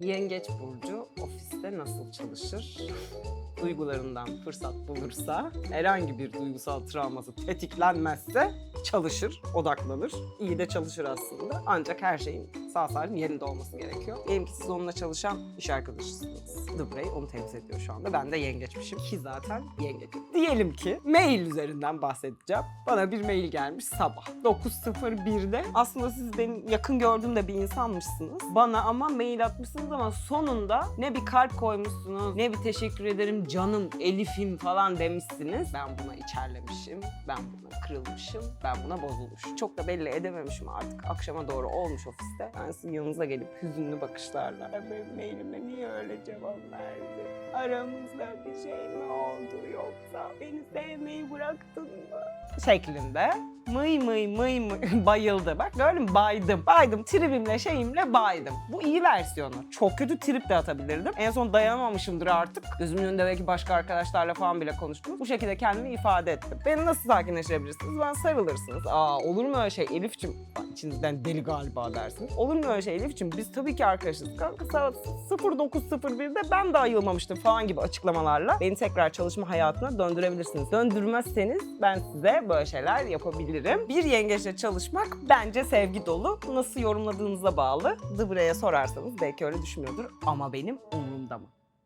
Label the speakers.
Speaker 1: Yengeç Burcu ofiste nasıl çalışır? Duygularından fırsat bulursa, herhangi bir duygusal travması tetiklenmezse çalışır, odaklanır. İyi de çalışır aslında. Ancak her şeyin sağ salim yerinde olması gerekiyor. Diyelim ki siz onunla çalışan iş arkadaşısınız. Dıbrey onu temsil ediyor şu anda. Ben de yengeçmişim ki zaten yengecim. Diyelim ki mail üzerinden bahsedeceğim. Bana bir mail gelmiş sabah. 9.01'de. Aslında siz benim yakın gördüğümde bir insanmışsınız. Bana ama mail atmışsınız ama sonunda ne bir kalp koymuşsunuz, ne bir teşekkür ederim canım, Elif'im falan demişsiniz. Ben buna içerlemişim, ben buna kırılmışım, ben buna bozulmuşum. Çok da belli edememişim artık. Akşama doğru olmuş ofiste. Ben sizin yanınıza gelip hüzünlü bakışlarla "Ya benim mailime niye öyle cevap verdi? Aramızda bir şey mi oldu yoksa beni sevmeyi bıraktın mı? Şeklinde mıy mıy mıy mıy bayıldı. Bak gördün mü? Baydım. Baydım. Tribimle şeyimle baydım. Bu iyi versiyonu. Çok kötü trip de atabilirdim. En son dayanamamışımdır artık. Gözümün önünde belki başka arkadaşlarla falan bile konuştum. Bu şekilde kendimi ifade ettim. Beni nasıl sakinleştirebilirsiniz? Ben sarılırsınız. Aa olur mu öyle şey Elif'cim? İçinizden deli galiba dersiniz. Olur mu öyle şey Elif'cim? Biz tabii ki arkadaşız. Kanka saat 09.01'de ben de ayılmamıştım falan gibi açıklamalarla beni tekrar çalışma hayatına döndürebilirsiniz. Döndürmezseniz ben size böyle şeyler yapabilirim. Bir yengeçle çalışmak bence sevgi dolu. Nasıl yorumladığınıza bağlı. Dıbra'ya sorarsanız belki öyle düşünmüyordur ama benim umurumda mı?